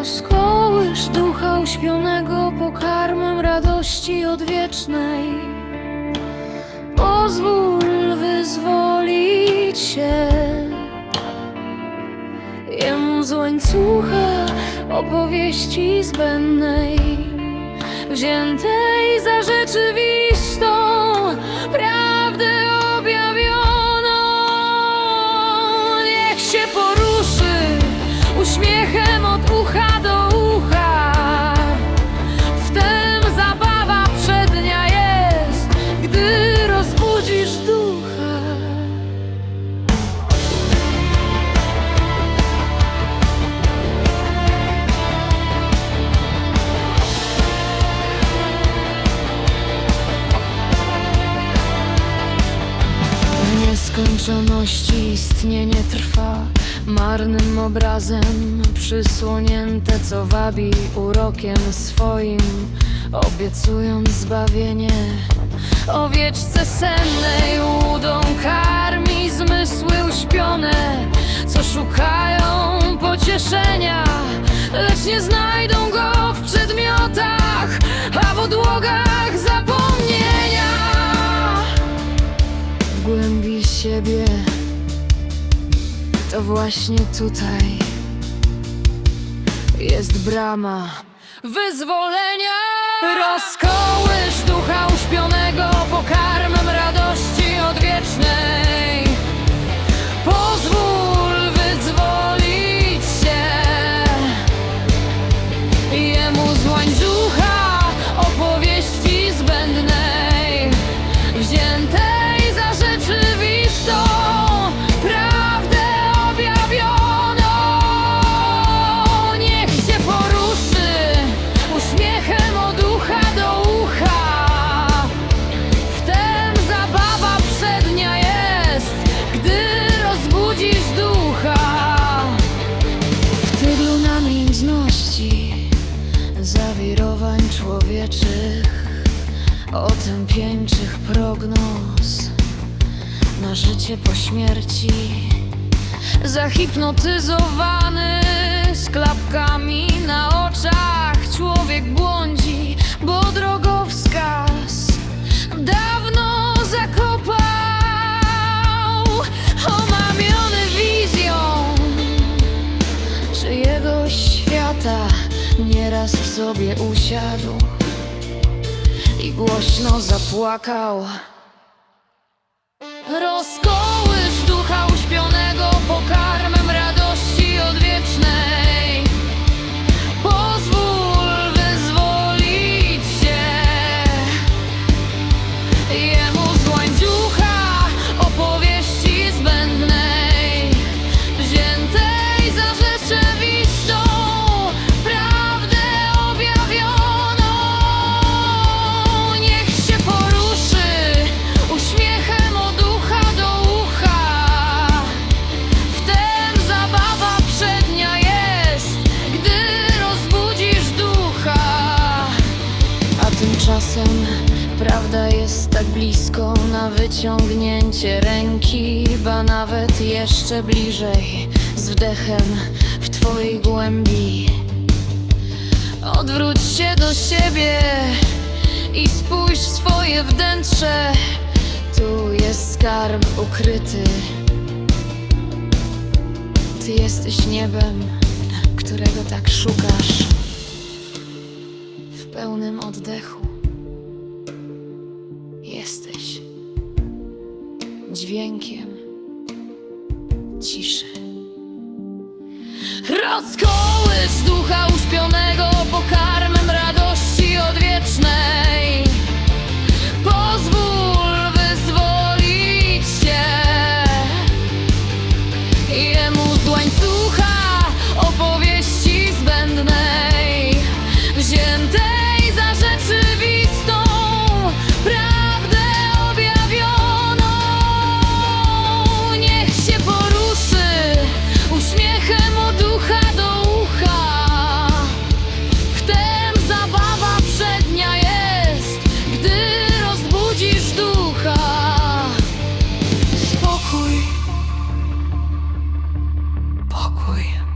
Rozkołysz ducha uśpionego pokarmem radości odwiecznej. Pozwól wyzwolić się Jemu z łańcucha opowieści zbędnej Wziętej za rzeczywistą prawdę objawioną Niech się poruszy nieskończoności istnienie trwa. Marnym obrazem przysłonięte Co wabi urokiem swoim. Obiecując zbawienie. Owieczce sennej łudą karmi Zmysły uśpione. Co szukają pocieszenia Lecz nie znajdą to właśnie tutaj jest brama wyzwolenia. Rozkołysz ducha uśpionego Zawirowań człowieczych Otępieńczych prognoz Na życie po śmierci Zahipnotyzowany Z klapkami na oczach. Człowiek błądzi, bo drogowskaz Dawno nieraz w sobie usiadł i głośno zapłakał. Rozkołysz ducha uśpionego pokarmem tymczasem prawda jest tak blisko na wyciągnięcie ręki, ba nawet jeszcze bliżej, z wdechem w twojej głębi. Odwróć się do siebie i spójrz w swoje wnętrze. Tu jest skarb ukryty. Ty jesteś niebem, którego tak szukasz w pełnym oddechu. dźwiękiem ciszy. Rozkołysz ducha uśpionego pokarmem radości odwiecznej. Pozwól wyzwolić się jemu z łańcucha. spokój.